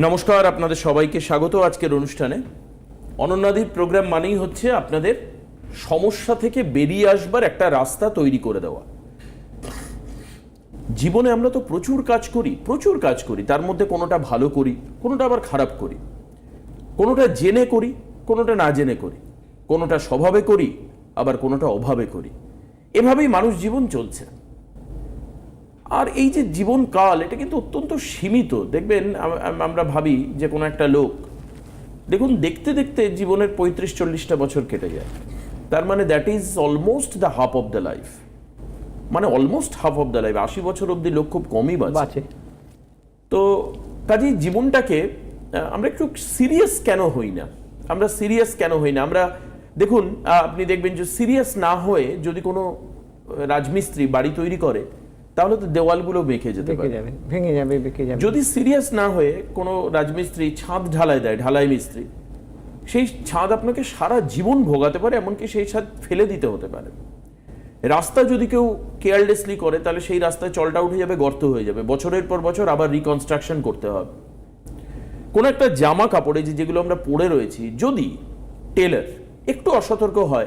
নমস্কার, আপনাদের সবাইকে স্বাগত আজকের অনুষ্ঠানে। অনন্যাদির প্রোগ্রাম মানেই হচ্ছে আপনাদের সমস্যা থেকে বেরিয়ে আসবার একটা রাস্তা তৈরি করে দেওয়া। জীবনে আমরা তো প্রচুর কাজ করি, প্রচুর কাজ করি, তার মধ্যে কোনোটা ভালো করি, কোনোটা আবার খারাপ করি। কোনোটা জেনে করি, কোনোটা না জেনে করি। কোনোটা স্বভাবে করি, আবার কোনোটা অভাবে করি। এভাবেই মানুষ জীবন চলছে। আর এই যে জীবনকাল এটা কিন্তু অত্যন্ত সীমিত। দেখবেন আম- আম- আমরা ভাবি যে কোনো একটা লোক দেখুন দেখতে দেখতে জীবনের পঁয়ত্রিশ চল্লিশটা বছর কেটে যায়। তার মানে that is almost the half of the life মানে almost half of the life আশি বছর অবধি লোক খুব কমই বাঁচে। বাঁচে। তো কাজেই জীবনটাকে আমরা একটু সিরিয়াস কেন হই না? আমরা সিরিয়াস কেন হই না? আমরা দেখুন আপনি দেখবেন যে সিরিয়াস না হয়ে যদি কোনো রাজমিস্ত্রি বাড়ি তৈরি করে তাহলে তো দেওয়ালগুলো বেঁকে যেতে পারে। ভেঙে যাবে বেঁকে যাবে। যদি সিরিয়াস না হয়ে কোনো রাজমিস্ত্রি ছাদ ঢালাই দেয় ঢালাই মিস্ত্রি সেই ছাদ আপনাকে সারা জীবন ভোগাতে পারে এমনকি সেই ছাদ ফেলে দিতে হতে পারে। রাস্তা যদি কেউ কেয়ারলেসলি করে তাহলে সেই রাস্তায় চলটা উঠে যাবে গর্ত হয়ে যাবে। বছরের পর বছর আবার রিকনস্ট্রাকশন করতে হবে। কোনো একটা জামা কাপড়ে যে যেগুলো আমরা পরে রয়েছি যদি টেলার একটু অসতর্ক হয়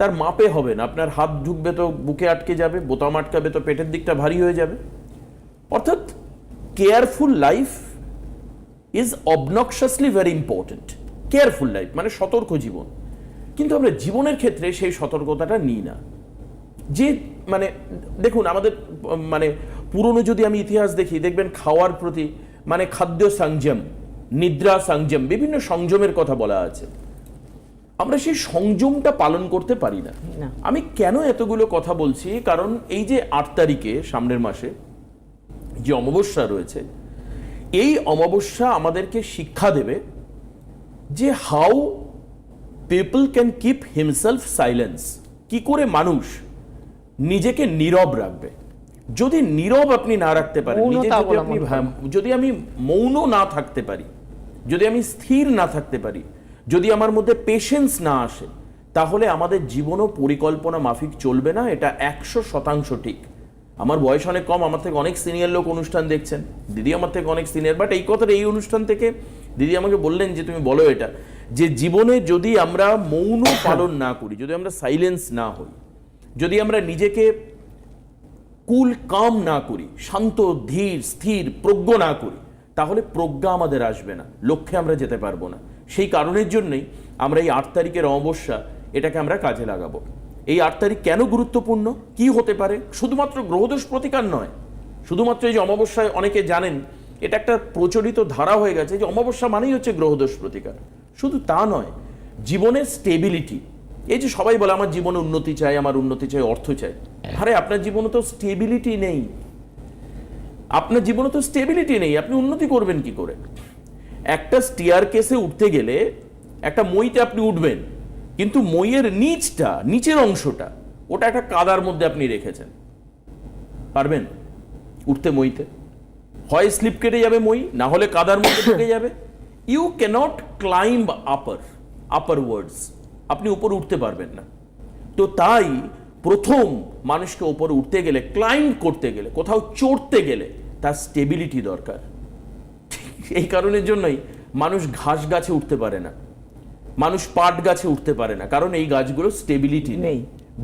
তার মাপে হবে না। আপনার হাত ঢুকবে তো, বুকে আটকে যাবে, বোতাম আটকাবে তো, পেটের দিকটা ভারী হয়ে যাবে। অর্থাৎ careful life is obnoxiously very important. Careful life মানে সতর্ক জীবন। কিন্তু আমরা জীবনের ক্ষেত্রে সেই সতর্কতাটা নিই না। যে মানে দেখুন, আমাদের মানে পুরনো যদি আমি ইতিহাস দেখি, দেখবেন খাওয়ার প্রতি মানে খাদ্য সংযম, নিদ্রা সংযম, বিভিন্ন সংযমের কথা বলা আছে। আমরা সেই সংযমটা পালন করতে পারি না। আমি কেন এতগুলো কথা বলছি? কারণ এই যে আট তারিখে সামনের মাসে যে অমাবস্যা রয়েছে এই অমাবস্যা আমাদেরকে শিক্ষা দেবে যে how people can keep himself silence. কি করে মানুষ নিজেকে নীরব রাখবে? যদি নীরব আপনি না রাখতে পারেন যদি আমি মৌন না থাকতে পারি যদি আমি স্থির না থাকতে পারি যদি আমার মধ্যে পেশেন্স না আসে, তাহলে আমাদের জীবনও পরিকল্পনা মাফিক চলবে না, এটা একশো শতাংশ ঠিক। আমার বয়স অনেক কম, আমার থেকে অনেক সিনিয়র লোক অনুষ্ঠান দেখছেন। দিদি আমার থেকে অনেক সিনিয়র বাট এই কথাটা এই অনুষ্ঠান থেকে দিদি আমাকে বললেন যে, তুমি বলো এটা, যে জীবনে যদি আমরা মৌন পালন না করি, যদি আমরা সাইলেন্স না হই, যদি আমরা নিজেকে কুল কাম না করি, শান্ত, ধীর, স্থির, প্রজ্ঞ না করি, তাহলে প্রজ্ঞা আমাদের আসবে না, লক্ষ্যে আমরা যেতে পারব না। সেই কারণের জন্যই আমরা এই আট তারিখের অমাবস্যা এটাকে আমরা কাজে লাগাবো। এই আট তারিখ কেন গুরুত্বপূর্ণ? কি হতে পারে? শুধুমাত্র গ্রহদোষ প্রতিকার নয়, শুধুমাত্র এই যে অমাবস্যায় অনেকে জানেন, এটা একটা প্রচলিত ধারা হয়ে গেছে যে অমাবস্যা মানেই হচ্ছে গ্রহদোষ প্রতিকার। শুধু তা নয়, জীবনের স্টেবিলিটি এই যে সবাই বলে আমার জীবনে উন্নতি চাই, আমার উন্নতি চাই, অর্থ চাই। আরে, আপনার জীবনে তো স্টেবিলিটি নেই। আপনার জীবনে তো স্টেবিলিটি নেই, আপনি উন্নতি করবেন কি করে? একটা স্টিয়ার কেসে উঠতে গেলে একটা মইতে আপনি উঠবেন, কিন্তু মইয়ের নিচটা, নিচের অংশটা, ওটা একটা কাদার মধ্যে আপনি রেখেছেন। পারবেন? উঠতে মইতে। হয় স্লিপ কেটে যাবে মই, না হলে কাদার মধ্যে ঢুকে যাবে। You cannot climb upper upper wards আপনি উপরে উঠতে পারবেন না। তো তাই প্রথম মানুষকে উপরে উঠতে গেলে ক্লাইম্ব করতে গেলে, কোথাও চড়তে গেলে তার স্টেবিলিটি দরকার। এই কারণের জন্যই মানুষ ঘাস গাছে উঠতে পারে না। মানুষ পাট গাছে উঠতে পারে না কারণ এই গাছগুলো স্টেবিলিটি নেই।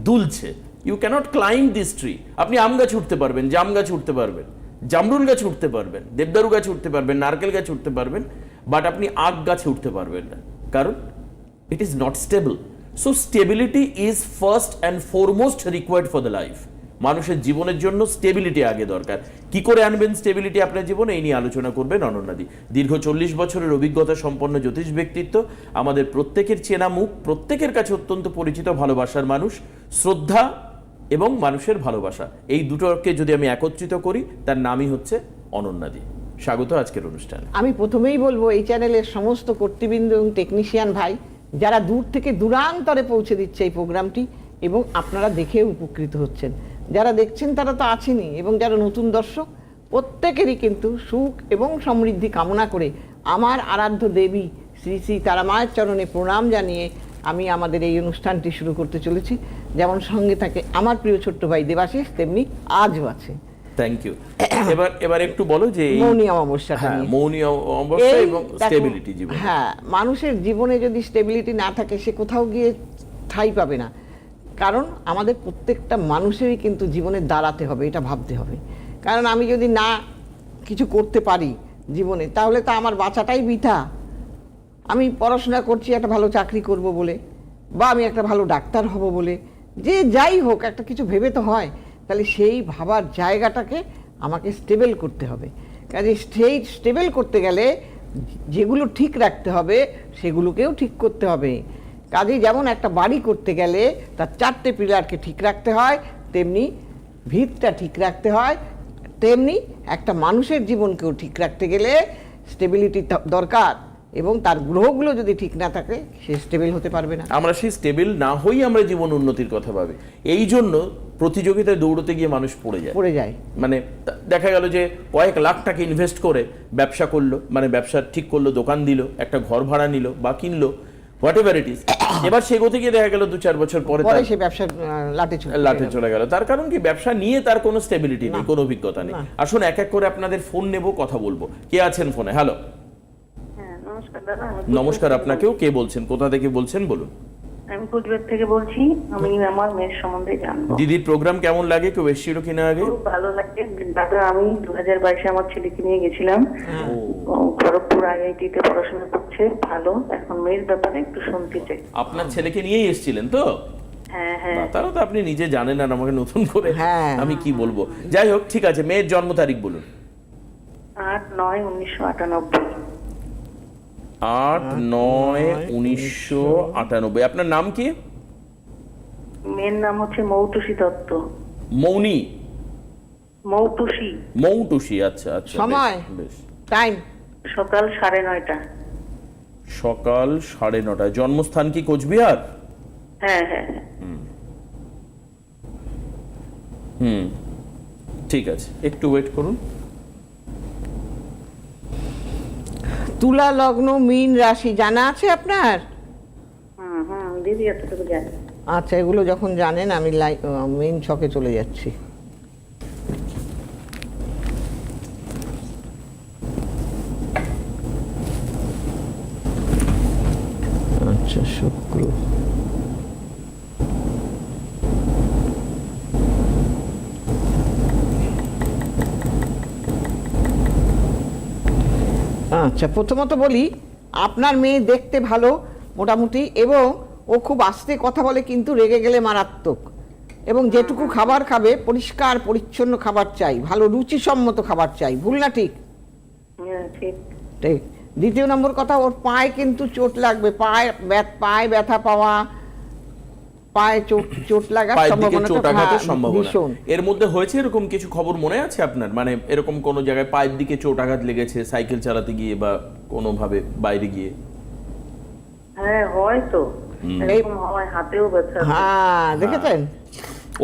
দুলছে। You cannot climb this tree আপনি আম গাছে উঠতে পারবেন জাম গাছে উঠতে পারবেন জামরুল গাছে উঠতে পারবেন দেবদারু গাছে উঠতে পারবেন নারকেল গাছে উঠতে পারবেন বাট আপনি আখ গাছে উঠতে পারবেন না। কারণ it is not stable so stability is first and foremost required for the life মানুষের জীবনের জন্য স্টেবিলিটি আগে দরকার। কি করে আনবেন স্টেবিলিটি আপনার জীবনে? এই নিয়ে আলোচনা করবেন অনন্যাদি দীর্ঘ চল্লিশ বছরের অভিজ্ঞতা সম্পন্ন জ্যোতিষ ব্যক্তিত্ব, আমাদের প্রত্যেকের চেনা মুখ, প্রত্যেকের কাছে অত্যন্ত পরিচিত, ভালোবাসার মানুষ, শ্রদ্ধা এবং মানুষের ভালোবাসা। এই দুটোকে যদি আমি একত্রিত করি, তার নামই হচ্ছে অনন্যাদি স্বাগত আজকের অনুষ্ঠানে। আমি প্রথমেই বলব, এই চ্যানেলের সমস্ত কর্তৃবৃন্দ এবং টেকনিশিয়ান ভাই, যারা দূর থেকে দূরান্তরে পৌঁছে দিচ্ছে এই প্রোগ্রামটি এবং আপনারা দেখে উপকৃত হচ্ছেন। যারা দেখছেন তারা তো আছেনই এবং যারা নতুন দর্শক প্রত্যেকেরই কিন্তু সুখ এবং সমৃদ্ধি কামনা করে আমার আরাধ্য দেবী শ্রী শ্রী তারা মায়ের চরণে প্রণাম জানিয়ে আমি আমাদের এই অনুষ্ঠানটি শুরু করতে চলেছি। যেমন সঙ্গে থাকে আমার প্রিয় ছোট্ট ভাই দেবাশিস তেমনি আজও আছে। থ্যাংক ইউ এবার এবার একটু বলো যে এই মৌনী অমাবস্যাটা হ্যাঁ নিয়ে। মৌনী অবস্থা এবং স্টেবিলিটি জীবন। হ্যাঁ মানুষের জীবনে যদি স্টেবিলিটি না থাকে সে কোথাও গিয়ে ঠাই পাবে না। কারণ আমাদের প্রত্যেকটা মানুষেরই কিন্তু জীবনে দাঁড়াতে হবে, এটা ভাবতে হবে। কারণ আমি যদি না কিছু করতে পারি জীবনে, তাহলে তো আমার বাঁচাটাই বৃথা। আমি পড়াশোনা করছি, একটা ভালো চাকরি করব বলে, বা আমি একটা ভালো ডাক্তার হব বলে, যে যাই হোক, একটা কিছু ভেবে তো হয়, তাহলে সেই ভাবার জায়গাটাকে আমাকে স্টেবল করতে হবে। কাজে সেই স্টেবল করতে গেলে, যেগুলো ঠিক রাখতে হবে, সেগুলোকেও ঠিক করতে হবে। কাজে যেমন একটা বাড়ি করতে গেলে তার চারটে পিলারকে ঠিক রাখতে হয় তেমনি ভিতটা ঠিক রাখতে হয় তেমনি একটা মানুষের জীবনকেও ঠিক রাখতে গেলে স্টেবিলিটি দরকার এবং তার গ্রহগুলো যদি ঠিক না থাকে সে স্টেবল হতে পারবে না। আমরা সেই স্টেবল না হই আমরা জীবন উন্নতির কথা ভাবি। এই জন্য প্রতিযোগিতায় দৌড়তে গিয়ে মানুষ পড়ে যায়। পড়ে যায়। মানে দেখা গেল যে কয়েক লাখ টাকা ইনভেস্ট করে ব্যবসা করল মানে ব্যবসা ঠিক করল দোকান দিল একটা ঘর ভাড়া নিল বা কিনলো হোয়াট এভার ইট ইজ এবার সেগোতে গিয়ে দেখা গেল দু চার বছর পরে পরে তার সে ব্যবসা লাটে চলে লাঠে চলে গেল। তার কারণ কি? ব্যবসা নিয়ে তার কোনো স্টেবিলিটি নেই কোনো অভিজ্ঞতা নেই। আসুন এক এক করে আপনাদের ফোন নেব কথা বলব। কে আছেন ফোনে হ্যালো হ্যাঁ নমস্কার দাদা। নমস্কার আপনাকেও। কে বলছেন? কোথা থেকে বলছেন? বলুন। আমি কুচবিহার থেকে বলছি আমি আমার মেয়ের সম্বন্ধে জানব। দিদির প্রোগ্রাম কেমন লাগে? কেউ এসেছিল কিনা আগে? খুব ভালো লাগে। দাদা আমি দু হাজার বাইশে আমার ছেলেকে নিয়ে গেছিলাম। খড়গপুর আইআইটি তে পড়াশোনা করছে। ভালো। এখন মেয়ের ব্যাপারে একটু শুনতে চাই। আপনার ছেলেকে নিয়েই এসেছিলেন তো? হ্যাঁ হ্যাঁ। তাহলে তো আপনি নিজে জানেন আর আমাকে নতুন করে হ্যাঁ। আমি কি বলব? যাই হোক ঠিক আছে। মেয়ের জন্ম তারিখ বলুন। আট নয় উনিশশো আটানব্বই। আট নয় উনিশশো আটানব্বই। আপনার নাম কি? মেয়ের নাম হচ্ছে মৌটুসী দত্ত। মৌনি। মৌটুসী। মৌটুসি আচ্ছা আচ্ছা সময়? বেশ। টাইম? সকাল সাড়ে নয়টা। সকাল সাড়ে নটায়। জন্মস্থান কি কোচবিহার? হ্যাঁ হ্যাঁ হ্যাঁ। হুম। ঠিক আছে একটু ওয়েট করুন। তুলা লগ্ন মীন রাশি জানা আছে আপনার? হুম দিদি আচ্ছা এগুলো যখন জানেন আমি মেইন ছকে চলে যাচ্ছি আচ্ছা শুক্র আচ্ছা প্রথমত বলি আপনার মেয়ে দেখতে ভালো মোটামুটি এবং ও খুব আস্তে কথা বলে কিন্তু রেগে গেলে মারাত্মক। এবং যেটুকু খাবার খাবে পরিষ্কার পরিচ্ছন্ন খাবার চাই ভালো রুচিসম্মত খাবার চাই ভুল না ঠিক? হ্যাঁ ঠিক। দ্বিতীয় নম্বর কথা ওর পায়ে কিন্তু চোট লাগবে পায়ে ব্যথ- পায়ে ব্যথা পাওয়া পায়ে চোট চোট লাগার সম্ভাবনা চোট আঘাতের সম্ভাবনা। এর মধ্যে হয়েছে এরকম কিছু খবর মনে আছে আপনার? মানে এরকম কোনো জায়গায় পায়ের দিকে চোট আঘাত লেগেছে সাইকেল চালাতে গিয়ে বা কোনোভাবে বাইরে গিয়ে? হ্যাঁ হয় তো। হাতেও ব্যথা হ্যাঁ। দেখেছেন?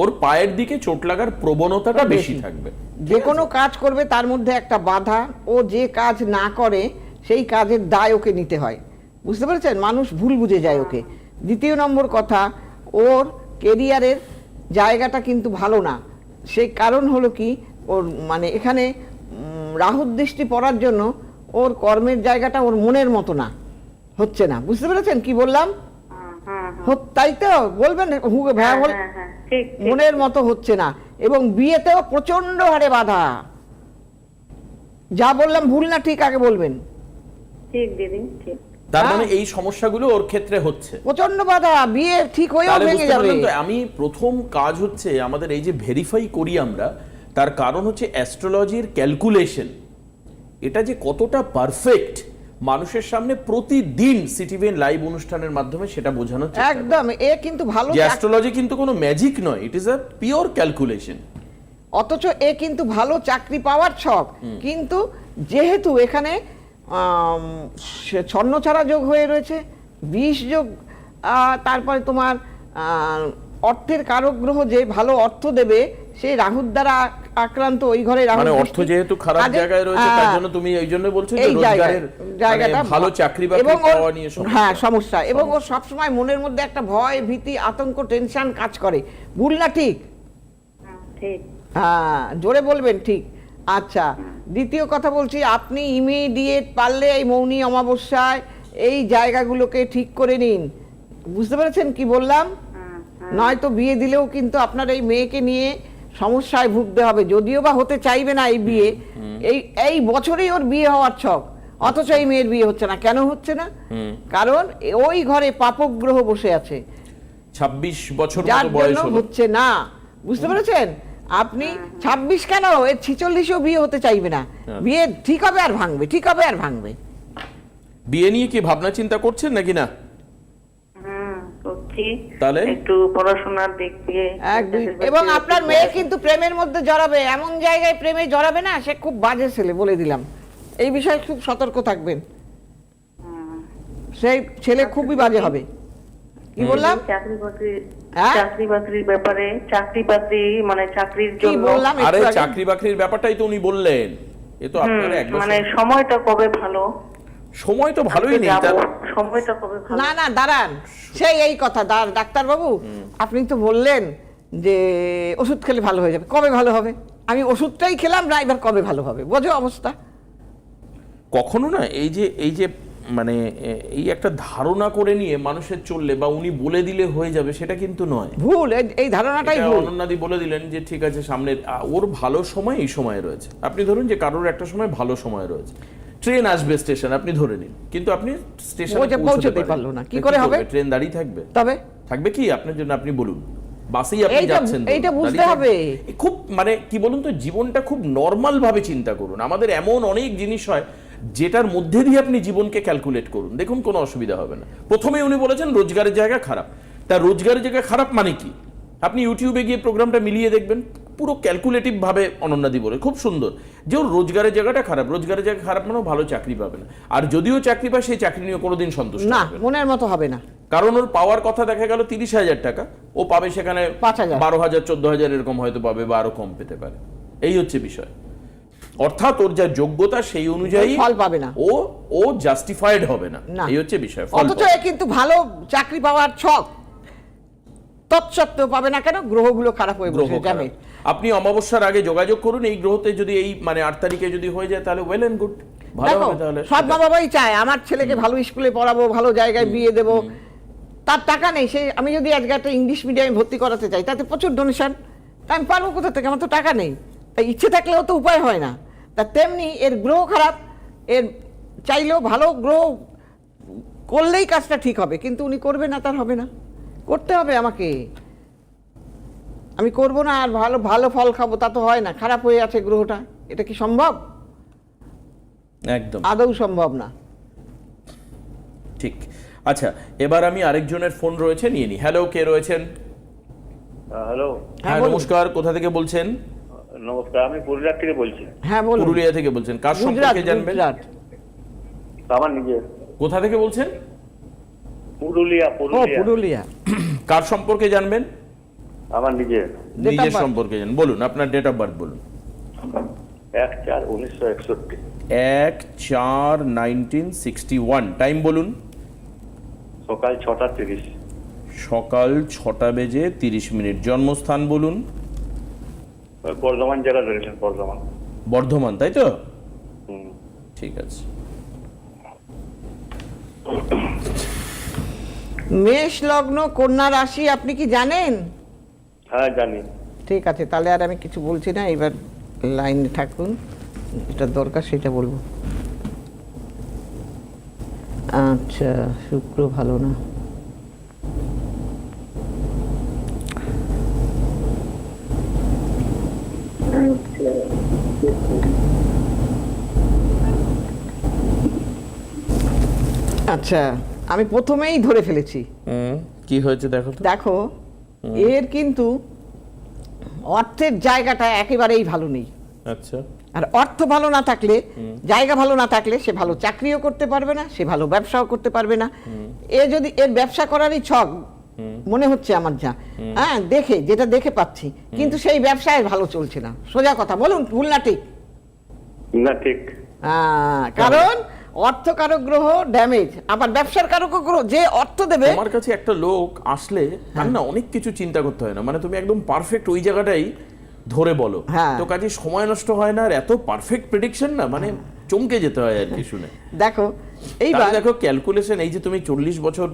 ওর পায়ের দিকে চোট লাগার প্রবণতাটা বেশি। থাকবে। যে কোনো কাজ করবে তার মধ্যে একটা বাধা। ও যে কাজ না করে সেই কাজের দায় ওকে নিতে হয়। বুঝতে পেরেছেন? মানুষ ভুল বুঝে যায় ওকে। দ্বিতীয় নম্বর কথা ওর কেরিয়ারের জায়গাটা কিন্তু ভালো না। সেই কারণ হলো কি ওর মানে এখানে রাহুর দৃষ্টি পড়ার জন্য ওর কর্মের জায়গাটা ওর মনের মতো না হচ্ছে না। বুঝতে পেরেছেন কি বললাম? হুম, হুম, হুম। হো- তাই তো? বলবেন? হ্যাঁ হ্যাঁ। মনের মতো হচ্ছে না। এবং বিয়েতেও প্রচণ্ড হারে বাধা। যা বললাম ভুল না ঠিক আগে বলবেন। ঠিক দিদি ঠিক। তার হ্যাঁ। মানে এই সমস্যাগুলো ওর ক্ষেত্রে হচ্ছে। প্রচণ্ড বাধা বিয়ে ঠিক হয়েও ভেঙে যাবে। আমি প্রথম কাজ হচ্ছে আমাদের এই যে ভেরিফাই করি আমরা তার কারণ হচ্ছে অ্যাস্ট্রোলজির ক্যালকুলেশন এটা যে কতটা পারফেক্ট মানুষের সামনে প্রতিদিন সিটিভিএন লাইভ অনুষ্ঠানের মাধ্যমে সেটা বোঝানো একদম এ কিন্তু ভালো অ্যাস্ট্রোলজি কিন্তু কোনো ম্যাজিক নয় it is a pure calculation অথচ এ কিন্তু ভালো চাকরি পাওয়ার ছক। কিন্তু যেহেতু এখানে আম, সে- ছন্নছাড়া যোগ হয়ে রয়েছে বিষ যোগ তারপরে তোমার অর্থের কারক গ্রহ যে ভালো অর্থ দেবে সেই রাহুর দ্বারা আক্রান্ত ওই ঘরে রাহু মানে অর্থ যেহেতু খারাপ জায়গায় রয়েছে তার জন্য তুমি এই জন্য বলছো যে রোজগারের জায়গাটা মানে ভালো চাকরি বাকরি পাওয়া নিয়ে সমস্যা। হ্যাঁ সমস্যা। এবং ও সবসময় মনের মধ্যে একটা ভয় ভীতি আতঙ্ক টেনশন কাজ করে। ভুল না ঠিক? ঠিক। হ্যাঁ জোরে বলবেন ঠিক। আচ্ছা দ্বিতীয় কথা বলছি আপনি ইমিডিয়েট পারলে এই মৌনী অমাবস্যায় এই জায়গাগুলোকে ঠিক করে নিন। বুঝতে পেরেছেন কি বললাম? নয়তো বিয়ে দিলেও কিন্তু আপনার এই মেয়েকে নিয়ে সমস্যায় ভুগতে হবে যদিও বা হতে চাইবে না এই বিয়ে। এই এই বছরেই ওর বিয়ে হওয়ার ছক অথচ এই মেয়ের বিয়ে হচ্ছে না। কেন হচ্ছে না? কারণ ওই ঘরে পাপক গ্রহ বসে আছে। ছাব্বিশ বছর যার জন্য হচ্ছে না। বুঝতে পেরেছেন? আপনি ছাব্বিশ কেন? এর ছিচল্লিশেও বিয়ে হতে চাইবে না। হ্যাঁ। বিয়ে ঠিক হবে আর ভাঙবে ঠিক হবে আর ভাঙবে। বিয়ে নিয়ে কি ভাবনা চিন্তা করছেন নাকি না? তাহলে? একটু পড়াশোনার দিক দিয়ে এবং আপনার মেয়ে কিন্তু প্রেমের মধ্যে জড়াবে এমন জায়গায় প্রেমে জড়াবে না সে খুব বাজে ছেলে বলে দিলাম। এই বিষয়ে খুব সতর্ক থাকবেন। সেই ছেলে খুবই বাজে হবে। কি বললাম? চাকরি বাকরি হ্যাঁ? চাকরি বাকরির ব্যাপারে চাকরি বাকরি মানে চাকরির জন্য। আরে চাকরি বাকরির ব্যাপারটাই তো উনি বললেন। এ তো আপনার এক মানে সময়টা কবে ভালো? সময় তো ভালোই নেই যাব, তার কবে ভালো? না না দাঁড়ান। সেই এই কথা দা- ডাক্তারবাবু আপনি তো বললেন যে ওষুধ খেলে ভালো হয়ে যাবে। কবে ভালো হবে? আমি ওষুধটাই খেলাম না এবার কবে ভালো হবে? বোঝো অবস্থা। কখনো না এই যে এই যে মানে এই একটা ধারণা করে নিয়ে মানুষের চললে বা উনি বলে দিলে হয়ে যাবে সেটা কিন্তু নয়। ভুল এই- ধারণাটাই ভুল। অনন্যাদি বলে দিলেন যে ঠিক আছে সামনে ওর ভালো সময় এই সময় রয়েছে। আপনি ধরুন যে কারোর একটা সময় ভালো সময় রয়েছে। ট্রেন আসবে স্টেশন আপন ধরে নিন। কিন্তু আপনি স্টেশনে পৌঁছে- পৌঁছতে পারল না। কি করে হবে? ট্রেন দাঁড়িয়ে থাকবে। তবে? থাকবে কি? আপনার জন্য আপনি বলুন। বাসেই আপনি যাচ্ছেন এইটা বুঝতে হবে। খুব মানে কি বলুন তো জীবনটা খুব নর্মাল ভাবে চিন্তা করুন। আমাদের এমন অনেক জিনিস হয় যেটার মধ্যে দিয়ে আপনি জীবনকে ক্যালকুলেট করুন দেখুন কোনো অসুবিধা হবে না। প্রথমে উনি বলেছেন রোজগারের জায়গা খারাপ। তা রোজগারের জায়গা খারাপ মানে কি? আপনি ইউটিউবে গিয়ে প্রোগ্রামটা মিলিয়ে দেখবেন পুরো ক্যালকুলেটিভভাবে অনন্যাদি বলে খুব সুন্দর। যে ওর রোজগারের জায়গাটা খারাপ রোজগারের জায়গা খারাপ মানে ভালো চাকরি পাবে না। আর যদিও চাকরি পায় সেই চাকরি নিয়ে কোনোদিন সন্তুষ্ট না। মনের মতো হবে না। কারণ ওর পাওয়ার কথা দেখা গেল তিরিশ হাজার টাকা। ও পাবে সেখানে পাঁচ হাজার। বারো হাজার চোদ্দ হাজার এরকম হয়তো পাবে বা আরও কম পেতে পারে। এই হচ্ছে বিষয়। অর্থাৎ ওর যা যোগ্যতা সেই অনুযায়ী ফল পাবে না। ও ও জাস্টিফাইড হবে না। এই হচ্ছে বিষয় ফল অথচ এ কিন্তু ভালো চাকরি পাওয়ার ছক। তৎসত্ত্বেও পাবে না কেন? গ্রহগুলো খারাপ হয়ে বসে যাবে। আপনি অমাবস্যার আগে যোগাযোগ করুন এই গ্রহতে যদি এই মানে আট তারিখে যদি হয়ে যায় তাহলে ওয়েল এন্ড গুড ভালো দেখো হবে তাহলে। সব মা বাবাই চায় আমার ছেলেকে ভালো স্কুলে পড়াবো ভালো জায়গায় বিয়ে দেবো। তার টাকা নেই সে আমি যদি আজকে একটা ইংলিশ মিডিয়ামে ভর্তি করাতে চাই তাতে প্রচুর ডোনেশন আমি পারব কোথা থেকে? আমার তো টাকা নেই। তাই ইচ্ছে থাকলেও তো উপায় হয় না। তা তেমনি এর গ্রহ খারাপ এর চাইলেও ভালো গ্রহ করলেই কাজটা ঠিক হবে কিন্তু উনি করবে না তার হবে না। করতে হবে আমাকে। আমি করব না আর ভালো ভালো ফল খাব তা তো হয় না খারাপ হয়ে আছে গ্রহটা এটা কি সম্ভব? একদম। আদৌ সম্ভব না। ঠিক। আচ্ছা এবার আমি আরেকজনের ফোন রয়েছে নিয়ে নি। হ্যালো কে রয়েছেন? হ্যালো। হ্যাঁ নমস্কার কোথা থেকে বলছেন? নমস্কার আমি পুরুলিয়ার থেকে বলছি। হ্যাঁ বলুন। পুরুলিয়া থেকে বলছেন। কার সম্পর্কে জানবেন? আমার নিজের। কোথা থেকে বলছেন? পুরুলিয়া পুরুলিয়া। পুরুলিয়া। কার সম্পর্কে জানবেন? আমার নিজের। Date নিজের সম্পর্কে জানেন বলুন আপনার ডেট অফ বার্থ বলুন। এক চার উনিশশো একষট্টি। এক চার নাইনটিন সিক্সটি ওয়ান। টাইম বলুন। সকাল ছটা তিরিশ। সকাল ছটা বেজে তিরিশ মিনিট। জন্মস্থান বলুন। বর্ধমান জেলা রয়েছেন বর্ধমান। বর্ধমান তাই তো? ঠিক আছে। মেষ লগ্ন কন্যা রাশি আপনি কি জানেন? হ্যাঁ জানি। ঠিক আছে তাহলে আর আমি কিছু বলছি না এবার লাইনে থাকুন। যেটা দরকার সেটা বলব। আচ্ছা শুক্র ভালো না। আচ্ছা আমি প্রথমেই ধরে ফেলেছি। কি হয়েছে দেখো দেখো এর কিন্তু অর্থের জায়গাটা একেবারেই ভালো নেই। আচ্ছা। আর অর্থ ভালো না থাকলে জায়গা ভালো না থাকলে সে ভালো চাকরিও করতে পারবে না সে ভালো ব্যবসাও করতে পারবে না। এ যদি এর ব্যবসা করারই ছক মনে হচ্ছে আমার যা। হ্যাঁ দেখে যেটা দেখে পাচ্ছি। কিন্তু সেই ব্যবসায় ভালো চলছে না। সোজা কথা বলুন ভুল না ঠিক? না ঠিক। আহ, কারণ? অর্থ কারক গ্রহ ড্যামেজ আবার ব্যবসার কারক গ্রহ যে অর্থ দেবে তোমার কাছে একটা লোক আসলে তার না অনেক কিছু চিন্তা করতে হয় না। মানে তুমি একদম পারফেক্ট ওই জায়গাটাই ধরে বলো। হ্যাঁ। তো কাজে সময় নষ্ট হয় না আর এত পারফেক্ট প্রেডিকশন না মানে চমকে যেতে হয় আর কি শুনে। দেখো এইবার দেখো ক্যালকুলেশন এই যে তুমি চল্লিশ বছর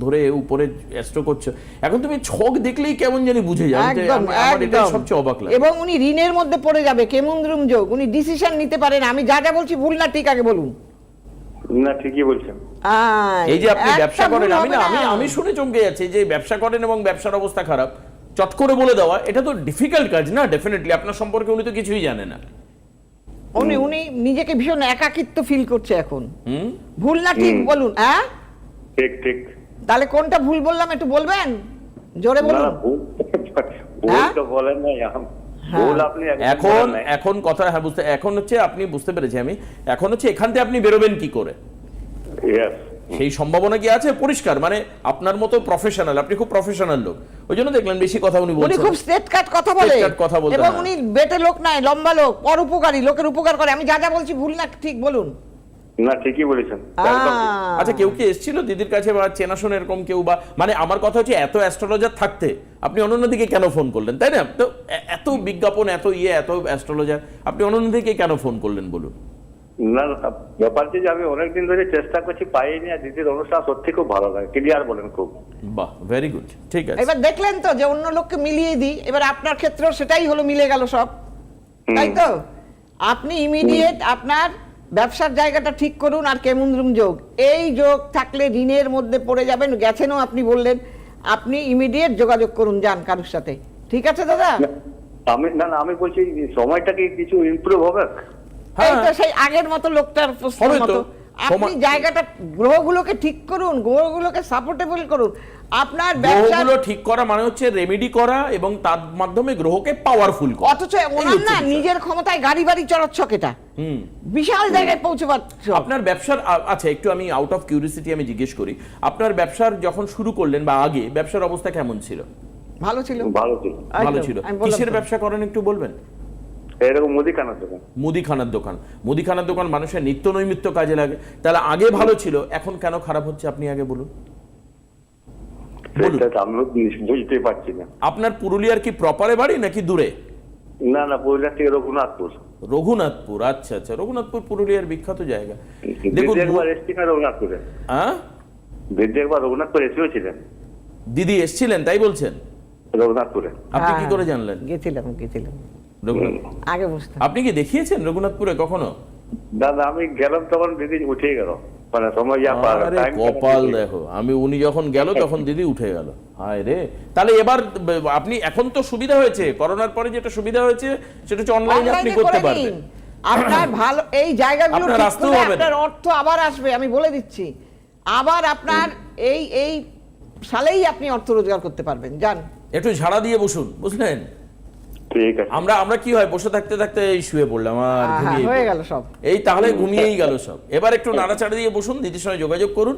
ধরে উপরে অ্যাস্ট্রো করছ এখন তুমি ছক দেখলেই কেমন জানি বুঝে যাও একদম আমার- আমার একদম। সবচেয়ে অবাক লাগে। এবং উনি ঋণের মধ্যে পড়ে যাবে কেমুন্দ্রুম যোগ। উনি ডিসিশন নিতে পারেন আমি যা যা বলছি ভুল না ঠিক আগে বলুন। না ঠিকই বলছেন। এই যে আপনি ব্যবসা করেন আমি না আমি আমি শুনে চমকে যাচ্ছি যে ব্যবসা করেন এবং ব্যবসার অবস্থা খারাপ চট করে বলে দেওয়া এটা তো ডিফিকাল্ট কাজ না ডেফিনেটলি আপনার সম্পর্কে উনি তো কিছুই জানে না। উনি উনি নিজেকে ভীষণ একাকিত্ব ফিল করছে এখন। হুম? ভুল না ঠিক? বলুন হ্যাঁ? ঠিক ঠিক। তাহলে কোনটা ভুল বললাম একটু বলবেন? জোরে না বলুন। না, ভুল? তো বলেন নাই একদম এখন এখন কথা হ্যাঁ বুঝতে এখন হচ্ছে আপনি বুঝতে পেরেছি আমি। এখন হচ্ছে এখান থেকে আপনি বেরোবেন কি করে? সেই সম্ভাবনা কি আছে? পরিষ্কার মানে আপনার মতো প্রফেশনাল আপনি খুব প্রফেশনাল লোক। ওই জন্য দেখলেন বেশি কথা উনি উনি খুব স্টেট কাট কথা বলে। কথা বলতে, এবং হ্যাঁ। উনি বেটে লোক নাই লম্বা লোক পরোপকারী লোকের উপকার করে। আমি যা যা বলছি ভুল না ঠিক বলুন। না ঠিকই বলেছেন। আচ্ছা কেউ কি এসেছিল দিদির কাছে বা চেনাশোনা এরকম কেউ বা মানে আমার কথা হচ্ছে এত অ্যাস্ট্রোলজার থাকতে আপনি অনন্যদিকে কেন ফোন করলেন তাই না? তো এত বিজ্ঞাপন এত ইয়ে এত অ্যাস্ট্রোলজার আপনি অনন্যদিকে কেন ফোন করলেন বলুন? না না, ব্যাপার যে আমি অনেকদিন ধরে চেষ্টা করছি পাইনি আর দিদির অনুষ্ঠান সত্যি খুব ভালো লাগে ক্লিয়ার বলেন খুব। বাহ ভেরি গুড ঠিক আছে। এবার দেখলেন তো যে অন্য লোককে মিলিয়ে দিই এবার আপনার ক্ষেত্রেও সেটাই হলো মিলে গেল সব। তাই তো? আপনি ইমিডিয়েট আপনার ব্যবসার জায়গাটা ঠিক করুন আর কেমুন্দ্রুম যোগ। এই যোগ থাকলে ঋণের মধ্যে পড়ে যাবেন গেছেনও আপনি বললেন আপনি ইমিডিয়েট যোগাযোগ করুন যান কারোর সাথে। ঠিক আছে দাদা? আমি না না আমি বলছি যে সময়টা কি কিছু ইমপ্রুভ হবে? হ্যাঁ। এই তো সেই আগের মতো লোকটার প্রশ্নের মতো। আপনি জায়গাটা গ্রহগুলোকে ঠিক করুন গ্রহগুলোকে সাপোর্টেবল করুন। আপনার ব্যবসা গ্রহগুলো ঠিক করা মানে হচ্ছে রেমেডি করা এবং তার মাধ্যমে গ্রহকে পাওয়ারফুল করা। অথচ ওনার না নিজের ক্ষমতায় গাড়ি বাড়ি চড়াচ্ছ এটা বিশাল জায়গায় আপনার ব্যবসার আচ্ছা একটু আমি আউট অফ কিউরিসিটি আমি জিজ্ঞেস করি আপনার ব্যবসার যখন শুরু করলেন বা আগে ব্যবসার অবস্থা কেমন ছিল? ভালো ছিল। ভালো ছিল। ভালো ছিল। কিসের ব্যবসা করেন একটু বলবেন? এরকম মুদিখানা দোকান। মুদিখানার দোকান। মুদিখানার দোকান মানুষের নিত্য নৈমিত্য কাজে লাগে। তাহলে আগে ভালো ছিল এখন কেন খারাপ হচ্ছে আপনি আগে বলুন। আমিও বুঝতে পারছি না। আপনার পুরুলিয়ার কি প্রপারে বাড়ি নাকি দূরে? না না পুরুলিয়া থেকে রঘুনাথপুর। রঘুনাথপুর আচ্ছা আচ্ছা। রঘুনাথপুর পুরুলিয়ার বিখ্যাত জায়গা। দেখুন রঘুনাথপুরে? হ্যাঁ? দিদি একবার রঘুনাথপুরে এসেও দিদি এসছিলেন তাই বলছেন? রঘুনাথপুরে। আপনি কি হ্যাঁ, করে জানলেন? গেছিলাম গেছিলাম। আগে আপনি কি দেখিয়েছেন রঘুনাথপুরে কখনো? দাদা আমি গেলাম তখন দিদি উঠে গেল। মানে সময় যা পার আরে কপাল দেখো আমি উনি যখন গেল তখন দিদি উঠে গেল। হায় রে। তাহলে এবার আপনি এখন তো সুবিধা হয়েছে। করোনার পরে যেটা সুবিধা হয়েছে সেটা হচ্ছে অনলাইনে আপনি করতে পারবেন। আপনার ভালো এই জায়গাগুলো। আপনার অর্থ আবার আসবে আমি বলে দিচ্ছি। আবার আপনার এই এই সালেই আপনি অর্থ রোজগার করতে পারবেন। যান। একটু ঝাড়া দিয়ে বসুন বুঝলেন? ঠিক আছে। আমরা আমরা কি হয় বসে থাকতে থাকতে এই শুয়ে পড়লাম আর ঘুমিয়ে হয়ে গেল সব। এই তাহলে ঘুমিয়েই গেল সব। এবার একটু নাড়াচাড়া দিয়ে বসুন দিদির সঙ্গে যোগাযোগ করুন।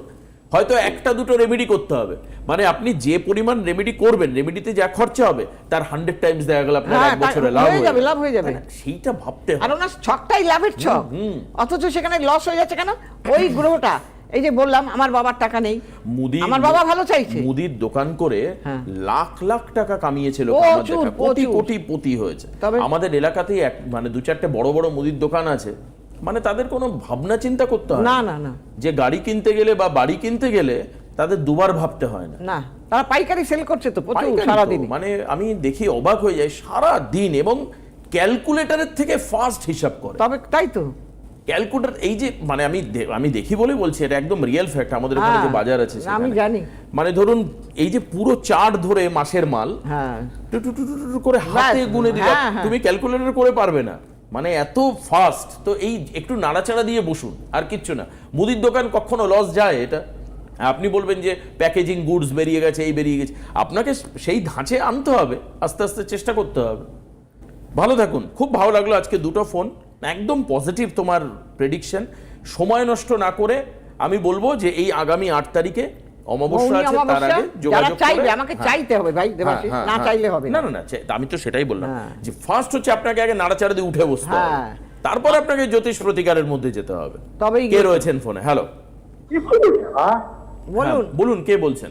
হয়তো একটা দুটো রেমেডি করতে হবে। মানে আপনি যে পরিমাণ রেমেডি করবেন রেমেডিতে যা খরচা হবে তার হান্ড্রেড টাইমস দেখা গেল আপনার হ্যাঁ, এক বছরে লাভ হয়ে যাবে, লাভ হয়ে যাবে। সেইটা ভাবতে হবে আর ওনার ছকটাই লাভের ছক হুম। অথচ সেখানে লস হয়ে যাচ্ছে কেন? ওই গ্রহটা এই যে বললাম আমার বাবার টাকা নেই। মুদি আমার বাবা ভালো চাইছে। মুদির দোকান করে হ্যাঁ। লাখ লাখ টাকা কামিয়েছিল কোটি কোটি পতি হয়েছে। আমাদের এলাকাতেই এক মানে দু চারটে বড় বড় মুদির দোকান আছে। মানে তাদের কোনো ভাবনা চিন্তা করতে হয় না। না না যে গাড়ি কিনতে গেলে বা বাড়ি কিনতে গেলে তাদের দুবার ভাবতে হয় না। না তারা পাইকারি সেল করছে তো প্রচুর সারাদিন। মানে আমি দেখি অবাক হয়ে যাই সারা দিন এবং ক্যালকুলেটরের থেকে ফাস্ট হিসাব করে। তবে তাই তো। ক্যালকুলেটর এই যে মানে আমি আমি দেখি বলে বলছি এটা একদম রিয়েল ফ্যাক্ট আমাদের এখানে যে হ্যাঁ, বাজার আছে আমি জানি। মানে ধরুন এই যে পুরো চার্ট ধরে মাসের মাল হ্যাঁ। করে হাতে গুনে দিলে হ্যাঁ, হ্যাঁ। তুমি ক্যালকুলেটর করে পারবে না। মানে এত ফাস্ট তো এই একটু নাড়াচাড়া দিয়ে বসুন আর কিচ্ছু না। মুদির দোকান কখনো লস যায় এটা? আপনি বলবেন যে প্যাকেজিং গুডস বেরিয়ে গেছে এই বেরিয়ে গেছে। আপনাকে সেই ধাঁচে আনতে হবে আস্তে আস্তে চেষ্টা করতে হবে। ভালো থাকুন। খুব ভালো লাগল আজকে দুটো ফোন একদম পজিটিভ তোমার প্রেডিকশন সময় নষ্ট না করে আমি বলব যে এই আগামী আট তারিখে অমাবস্যা আছে তার আগে যোগাযোগ চাইবে আমাকে হ্যাঁ। চাইতে হবে ভাই দেবাশিস হ্যাঁ, না হ্যাঁ, চাইলে হবে না। না না না আমি তো সেটাই বললাম হ্যাঁ। যে ফার্স্ট হচ্ছে আপনাকে আগে নাড়াচাড়া দিয়ে উঠে বসতে হবে। হ্যাঁ। তারপর আপনাকে জ্যোতিষ প্রতিকারের মধ্যে যেতে হবে। তবেই কে রয়েছেন ফোনে? হ্যালো বলুন। বলুন কে বলছেন?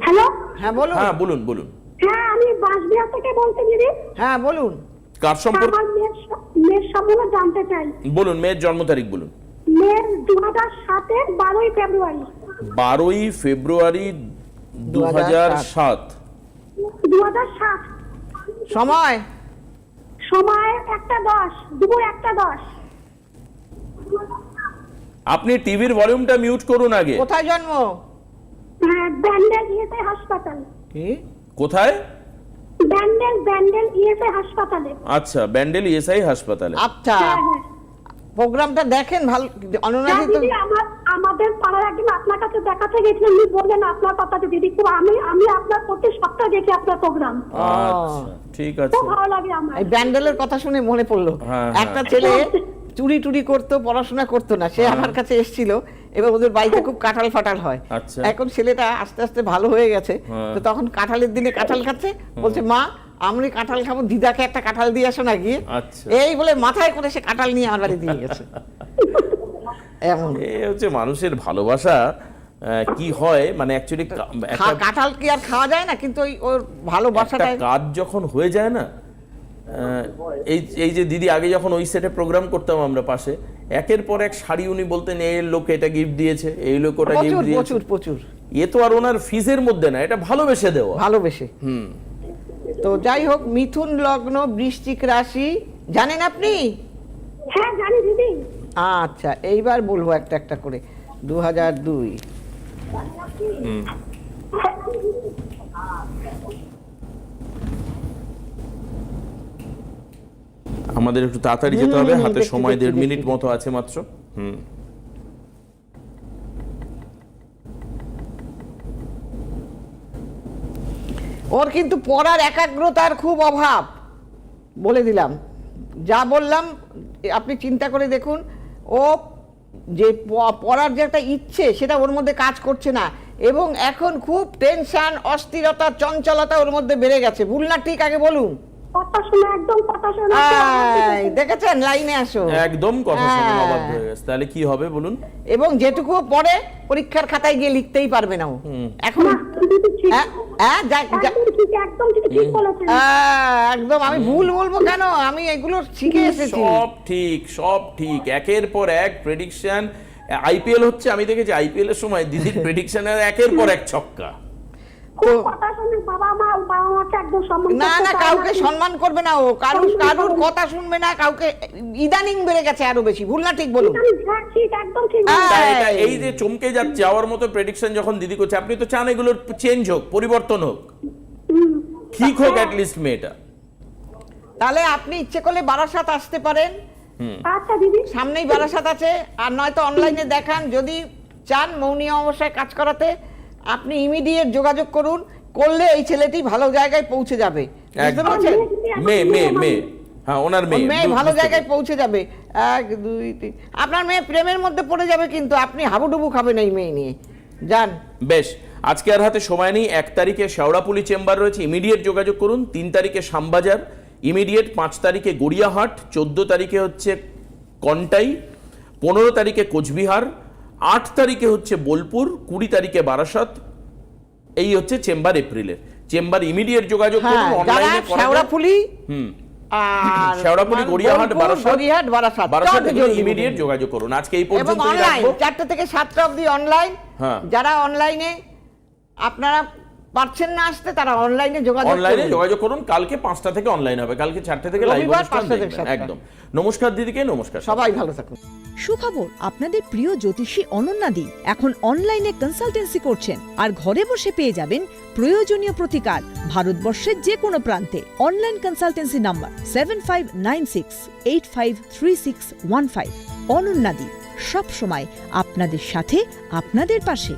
হ্যালো? হ্যাঁ বলুন। হ্যাঁ বলুন বলুন। হ্যাঁ আমি বাঁশ থেকে বলছি দিদি। হ্যাঁ বলুন। কার সম্পর্কে? মেয়ের স- মেয়ের সম্বন্ধে জানতে চাই। বলুন মেয়ের জন্ম তারিখ বলুন। মেয়ের দু হাজার সাতের বারোই ফেব্রুয়ারি। বারোই ফেব্রুয়ারি দু হাজার সাত। দু হাজার সাত। সময়? সময় একটা দশ দুপুর একটা দশ। আপনি টিভির ভলিউমটা মিউট করুন আগে। কোথায় জন্ম? হ্যাঁ ব্যান্ডেল হাসপাতাল। কি? কোথায়? ব্যান্ডেল ব্যান্ডেল ইএসআই হাসপাতালে। আচ্ছা ব্যান্ডেল ইএসআই হাসপাতালে। আচ্ছা হ্যাঁ হ্যাঁ। প্রোগ্রামটা দেখেন ভালো অননাদি তো আমাদের পাড়ার একদিন আপনার কাছে দেখাতে গেছিলাম উনি বললেন আপনার কথা যে দিদি খুব আমি আমি আপনার প্রতি সপ্তাহে দেখি আপনার প্রোগ্রাম। আচ্ছা ঠিক আছে। খুব ভালো লাগে আমার। এই ব্যান্ডেলের কথা শুনে মনে পড়ল। হ্যাঁ, একটা। ছেলে চুরি টুরি করতো পড়াশোনা করতো না সে আমার কাছে এসেছিল। এবার ওদের বাড়িতে খুব কাঁঠাল ফাটাল হয় আচ্ছা। এখন ছেলেটা আস্তে আস্তে ভালো হয়ে গেছে হ্যাঁ। তো তখন কাঁঠালের দিনে কাঁঠাল খাচ্ছে বলছে মা আমি কাঁঠাল খাব দিদাকে একটা কাঁঠাল দিয়ে আসো না গিয়ে আচ্ছা। এই বলে মাথায় করে সে কাঁঠাল নিয়ে আমার বাড়ি দিয়ে গেছে এমন হচ্ছে মানুষের ভালোবাসা কি হয় মানে অ্যাকচুয়ালি কাঁঠাল কি আর খাওয়া যায় না কিন্তু ওই ওর ভালোবাসাটা কাজ যখন হয়ে যায় না এই এই যে দিদি আগে যখন ওই সেটে প্রোগ্রাম করতাম আমরা পাশে একের পর এক শাড়ি উনি বলতেন এই লোক এটা গিফট দিয়েছে এই লোক ওটা প্রচুর গিফট দিয়েছে। প্রচুর প্রচুর। এ তো আর ওনার ফিজের মধ্যে না এটা ভালোবেসে দেওয়া। ভালোবেসে। হুম। তো যাই হোক মিথুন লগ্ন বৃশ্চিক রাশি জানেন আপনি? হ্যাঁ জানি দিদি। আচ্ছা এইবার বলব একটা একটা করে। দু হাজার দুই আমাদের একটু তাড়াতাড়ি যেতে হবে হাতে সময় দেড় মিনিট মতো আছে মাত্র। হুম। ওর কিন্তু পড়ার একাগ্রতার খুব অভাব। বলে দিলাম। যা বললাম আপনি চিন্তা করে দেখুন ও যে পড়ার যে একটা ইচ্ছে সেটা ওর মধ্যে কাজ করছে না। এবং এখন খুব টেনশন অস্থিরতা চঞ্চলতা ওর মধ্যে বেড়ে গেছে। ভুল না ঠিক আগে বলুন। কথা শুনে একদম কথা শুনে এই, দেখেছেন? লাইনে আসো। একদম কথা শুনে হ্যাঁ। অবাক হয়ে গেছে। তাহলে কি হবে বলুন? এবং যেটুকু পড়ে পরীক্ষার খাতায় গিয়ে লিখতেই পারবে না ও এখন না, দিদি ঠিক হ্যাঁ, হ্যাঁ, যা- যা- একদম ঠিক একদম ঠিক ঠিক বলেছেন। আহ, একদম আমি ভুল বলব কেন? আমি এগুলো শিখে এসেছি। সব ঠিক সব ঠিক। একের পর এক প্রেডিকশন আইপিএল হচ্ছে আমি দেখেছি আইপিএল এর সময় দিদির প্রেডিকশনের একের পর এক ছক্কা। না না কাউকে সম্মান করবে না ও। কারুর কারুর কথা শুনবে না কাউকে ইদানিং বেড়ে গেছে আরও বেশি। ভুল না ঠিক বলুন। আমি হ্যাঁ, ঠিক একদম ঠিক হ্যাঁ। এই যে চমকে যাচ্ছে যাওয়ার মতো প্রেডিকশন যখন দিদি করছে আপনি তো চান এগুলোর চেঞ্জ হোক পরিবর্তন হোক। ঠিক হোক অ্যাটলিস্ট মেয়েটা। তাহলে আপনি ইচ্ছে করলে বারাসাত আসতে পারেন। আচ্ছা দিদি। সামনেই বারাসাত আছে আর নয়তো অনলাইনে দেখান। যদি চান মৌনী অবস্থায় কাজ করাতে আপনি ইমিডিয়েট যোগাযোগ করুন করলে এই ছেলেটি ভালো জায়গায় পৌঁছে যাবে। বুঝতে পারছেন? মেয়ে মেয়ে মেয়ে। হ্যাঁ ওনার মেয়ে। মেয়ে ভালো জায়গায় পৌঁছে যাবে। এক দুই তিন। আপনার মেয়ে প্রেমের মধ্যে পড়ে যাবে কিন্তু আপনি হাবুডুবু খাবেন এই মেয়ে নিয়ে। যান। বেশ আজকে আর হাতে সময় নেই। এক তারিখে শেওড়াপুলি চেম্বার রয়েছে। ইমিডিয়েট যোগাযোগ করুন। তিন তারিখে শ্যামবাজার। ইমিডিয়েট পাঁচ তারিখে গড়িয়াহাট। চোদ্দ তারিখে হচ্ছে কন্টাই। পনেরো তারিখে কোচবিহার। আট তারিখে হচ্ছে বোলপুর কুড়ি তারিখে বারাসাত এই হচ্ছে চেম্বার এপ্রিলের। চেম্বার ইমিডিয়েট যোগাযোগ করুন হ্যাঁ অনলাইনে শেওড়াফুলি হুম। গড়িয়াহাট বোলপুর, বারাসাত। গড়িয়াহাট বারাসাত। বারাসাত ইমিডিয়েট যোগাযোগ করুন। আজকে এই পর্যন্তই রাখব। থেকে অবধি অনলাইন হ্যাঁ। যারা অনলাইনে আপনারা পারছেন না আসতে তারা অনলাইনে যোগাযোগ অনলাইনে যোগাযোগ করুন কালকে পাঁচটা থেকে অনলাইন হবে কালকে চারটে থেকে লাইভ অনুষ্ঠান। একদম। নমস্কার দিদিকে নমস্কার সবাই ভালো থাকুন। সুখবর আপনাদের প্রিয় জ্যোতিষী অনন্যাদি এখন অনলাইনে কনসালটেন্সি করছেন আর ঘরে বসে পেয়ে যাবেন প্রয়োজনীয় প্রতিকার ভারতবর্ষের যে কোনো প্রান্তে। Online consultancy number seven five nine six eight five three six one five অনন্যাদি সব সময় আপনাদের সাথে আপনাদের পাশে।